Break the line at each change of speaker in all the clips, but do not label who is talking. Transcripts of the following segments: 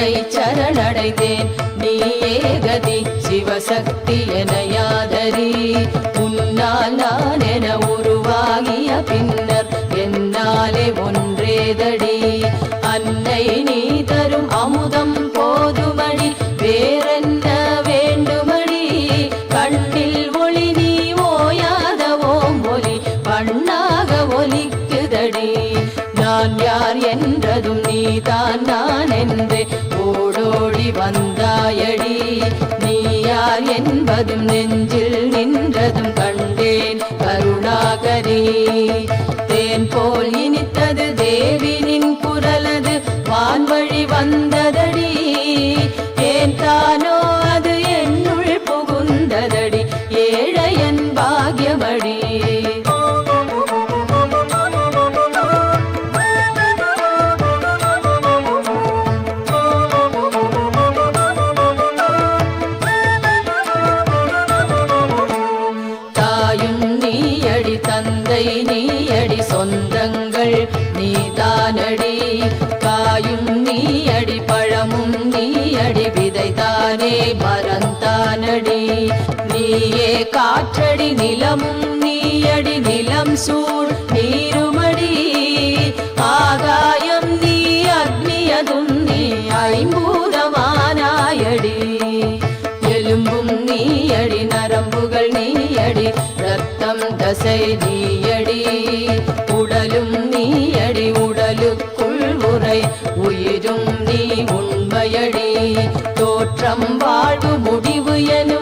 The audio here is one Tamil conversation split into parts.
உன்னை சரணடைந்தேன். நீ ஏகதி சிவசக்தி என யாதரி உன்னால் நான் என உருவாகிய பின் என்றதும் நீதான் நான் என்று ஓடோடி வந்தாயடி. நீ யார் என்பதும் நெஞ்சில் நின்றதும் கண்டேன் கருணாகரே. நீதானடி. காயும் நீயடி பழமும் நீயடி விதைதானே மரந்தானடி நீயே காற்றடி நிலமும் நீயடி நிலம் சூழ் நீருமடி. ஆகாயம் நீ அக்னியதும் நீ ஐம்பூதமானாயடி. எலும்பும் நீயடி நரம்புகள் நீயடி ரத்தம் தசை நீயடி உடலும் நீயடி உரை உயிரும் நீ உண்மையடி. தோற்றம் வாழ்வு முடிவு எனும்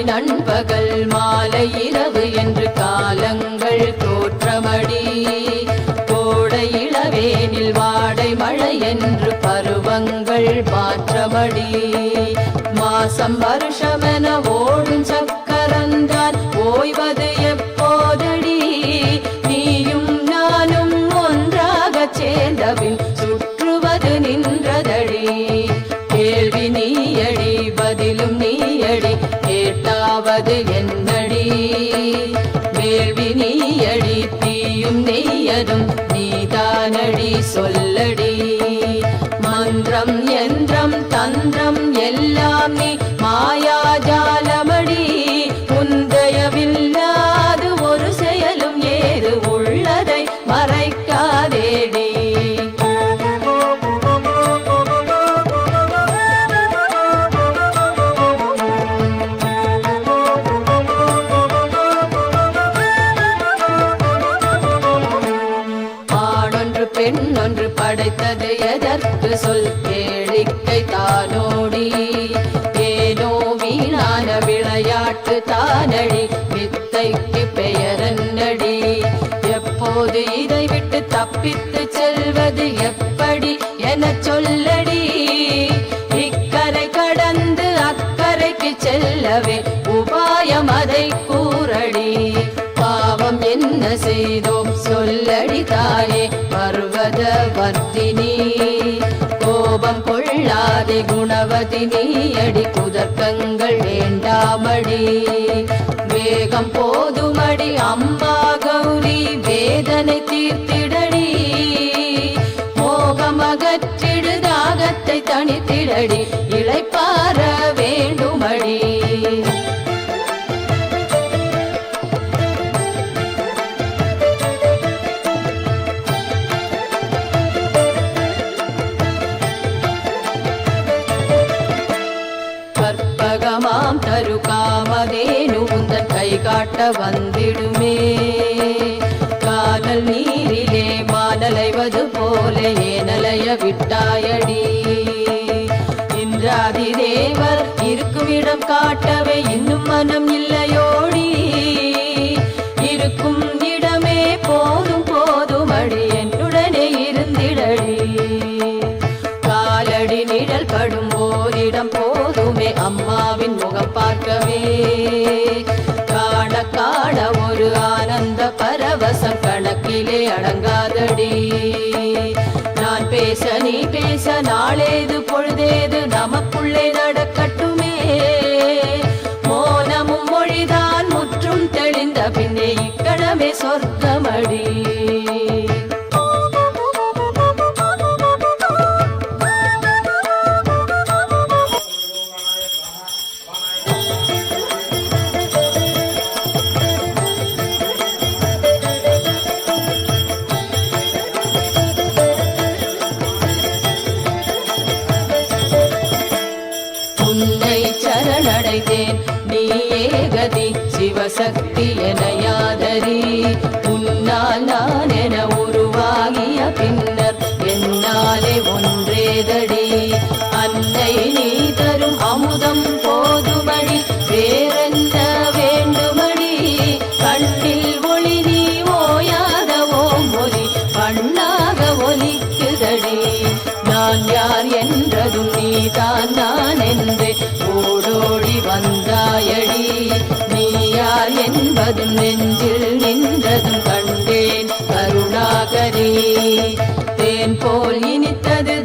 காலை நண்பகல் மாலை இரவு என்று காலங்கள் தோற்றமடி. கோடை இளவேனில் வாடை மழை என்று பருவங்கள் மாற்றமடி. மாசம் வருஷமென ஓடும் தரும் நீதானடி சொல்லடி. மந்திரம் என்ற படைத்தது எதற்கு சொல் கேளிக்கை தானோடி. ஏனோ வீணான விளையாட்டு தானடி வித்தைக்கு பெயரன்னடி. எப்போது இதை விட்டு தப்பித்து செல்வது எப்படி என சொல்லடி. இக்கரை கடந்து அக்கறைக்கு செல்லவே உபாயம் அதை கூறடி. பாவம் என்ன செய்தோம் சொல்லடி தாய். வர்த்தினி கோபம் கொள்ளாதே குணவதினி. அடி குதர்க்கங்கள் வேண்டாமடி. வேகம் போதுமடி அம்மா கௌரி. வேதனை தீர்த்திடடி. மோகமகற்றிடு தாகத்தை தனித்திடடி இழைப்பாரவே வந்திடுமே. காதல் நீரிலே மானலைவது போல ஏனலைய விட்டாயடி. இன்றாதி தேவர் இருக்குமிடம் காட்டவே இன்னும் மனம் இல்லையோடி. இருக்கும் இடமே போதும் போதும் அடி என்னுடனே இருந்திடடி. காலடி நிழல் படும் ஓரிடம் போதுமே அம்மாவின் முகம் பார்க்கவே. நாவிலே அடங்காதடி. நான் பேச நீ பேச நாளே சிவசக்தி என யாதரி உன்னால் நான் என உருவாகிய பின்னர் என்னாலே ஒன்றேதடி. அன்னை நீ தரும் அமுதம் போதுமடி வேறென்ன வேண்டுமடி? கண்ணில் ஒளி நீ ஓயாத ஓம் ஒலி பண்ணாக ஒலிக்குதடி. நான் யார் என்றதும் நீ தான் நான் என்று ஓடோடி வந்த யார் என்பதும் நெஞ்சில் நின்றதும் கண்டேன். கருணாகரி தேன் போல் இனித்தது